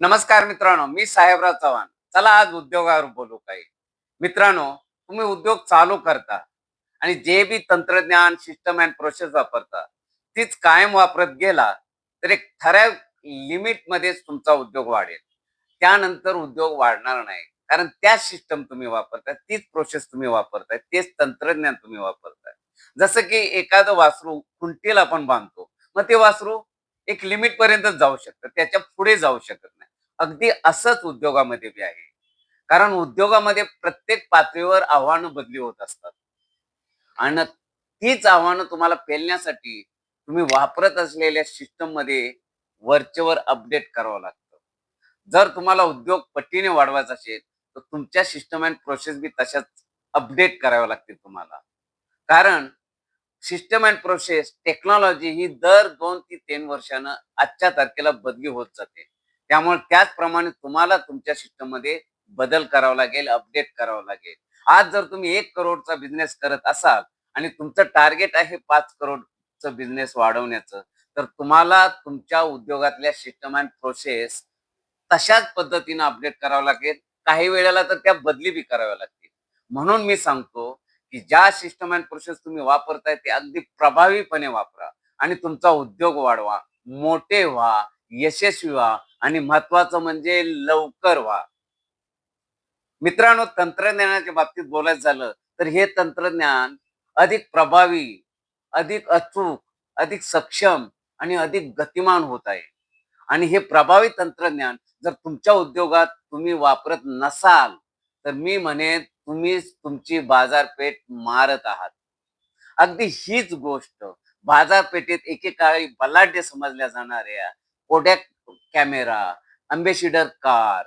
नमस्कार मित्रांनो मी साहेबराव चव्हाण. चला आज उद्योगावर बोलू काही. मित्रांनो तुम्ही उद्योग चालू करता आणि जे बी तंत्रज्ञान सिस्टम अँड प्रोसेस वापरता तीच कायम वापरत गेला तर एक ठराव लिमिटमध्येच तुमचा उद्योग वाढेल. त्यानंतर उद्योग वाढणार नाही. कारण त्याच सिस्टम तुम्ही वापरताय तीच प्रोसेस तुम्ही वापरताय तेच तंत्रज्ञान तुम्ही वापरताय. जसं की एखादं वासरू खुंटीला आपण बांधतो मग ते वासरू एक लिमिट पर्यंत जाऊ शकतं त्याच्या पुढे जाऊ शकत अगदी असंच उद्योगामध्ये बी आहे. कारण उद्योगामध्ये प्रत्येक पातळीवर आव्हानं बदली होत असतात. आणि तीच आव्हानं तुम्हाला पेलण्यासाठी तुम्ही वापरत असलेल्या सिस्टममध्ये वरचेवर अपडेट करावं लागतं. जर तुम्हाला उद्योग पट्टीने वाढवायचा असेल तर तुमच्या सिस्टम अँड प्रोसेस बी तशाच अपडेट कराव्या लागतील तुम्हाला. कारण सिस्टम अँड प्रोसेस टेक्नॉलॉजी ही दर दोन ते तीन वर्षानं आजच्या तारखेला बदली होत जाते. त्यामुळे त्याचप्रमाणे तुम्हाला तुमच्या सिस्टममध्ये बदल करावा लागेल अपडेट करावा लागेल. आज जर तुम्ही एक करोडचा बिझनेस करत असाल आणि तुमचं टार्गेट आहे पाच करोडचं बिझनेस वाढवण्याचं तर तुम्हाला तुमच्या उद्योगातल्या सिस्टम अँड प्रोसेस तशाच पद्धतीनं अपडेट करावं लागेल. काही वेळेला तर त्या बदली बी कराव्या लागतील. म्हणून मी सांगतो की ज्या सिस्टम अँड प्रोसेस तुम्ही वापरताय ते अगदी प्रभावीपणे वापरा आणि तुमचा उद्योग वाढवा मोठे व्हा यशस्वी व्हा आणि महत्वाचं म्हणजे लवकर व्हा. मित्रांनो तंत्रज्ञानाच्या बाबतीत बोलायचं झालं तर हे तंत्रज्ञान अधिक प्रभावी अधिक अचूक अधिक सक्षम आणि अधिक गतिमान होत आहे. आणि हे प्रभावी तंत्रज्ञान जर तुमच्या उद्योगात तुम्ही वापरत नसाल तर मी म्हणेन तुम्ही तुमची बाजारपेठ मारत आहात. अगदी हीच गोष्ट बाजारपेठेत एकेकाळी बलाढ्य समजल्या जाणाऱ्या Kodak camera Ambassador car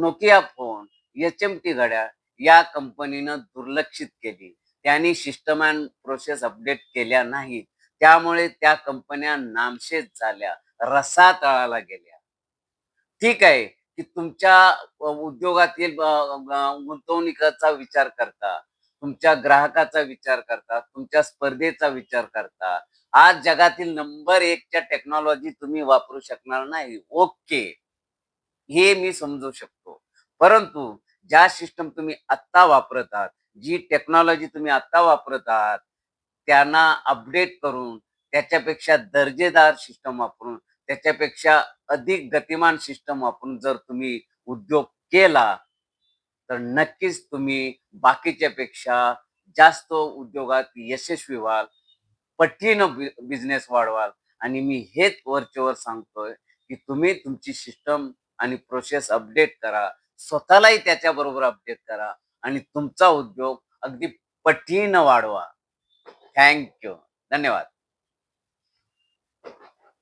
Nokia phone H M T घड्याळ या कंपनीनं दुर्लक्षित केली. त्यांनी सिस्टम अँड प्रोसेस अपडेट केल्या नाहीत. त्यामुळे त्या कंपन्या नामशेष झाल्या रसा तळाला गेल्या. ठीक आहे की तुमच्या उद्योगातील गुंतवणुकीचा विचार करता. तुमच्या ग्राहकाचा विचार करता तुमच्या स्पर्धेचा विचार करता आज जगातील नंबर एकच्या टेक्नॉलॉजी तुम्ही वापरू शकणार नाही. ओके हे मी समजू शकतो. परंतु ज्या सिस्टम तुम्ही आत्ता वापरत आहात जी टेक्नॉलॉजी तुम्ही आत्ता वापरत आहात त्यांना अपडेट करून त्याच्यापेक्षा दर्जेदार सिस्टम वापरून त्याच्यापेक्षा अधिक गतिमान सिस्टम वापरून जर तुम्ही उद्योग केला तर नक्कीच तुम्ही बाकीच्या पेक्षा जास्त उद्योगात यशस्वी व्हाल पटीनं बिझनेस वाढवाल. आणि मी हेच वरचेवर सांगतोय की तुम्ही तुमची सिस्टम आणि प्रोसेस अपडेट करा. स्वतःलाही त्याच्याबरोबर अपडेट करा आणि तुमचा उद्योग अगदी पटीनं वाढवा. थँक्यू धन्यवाद.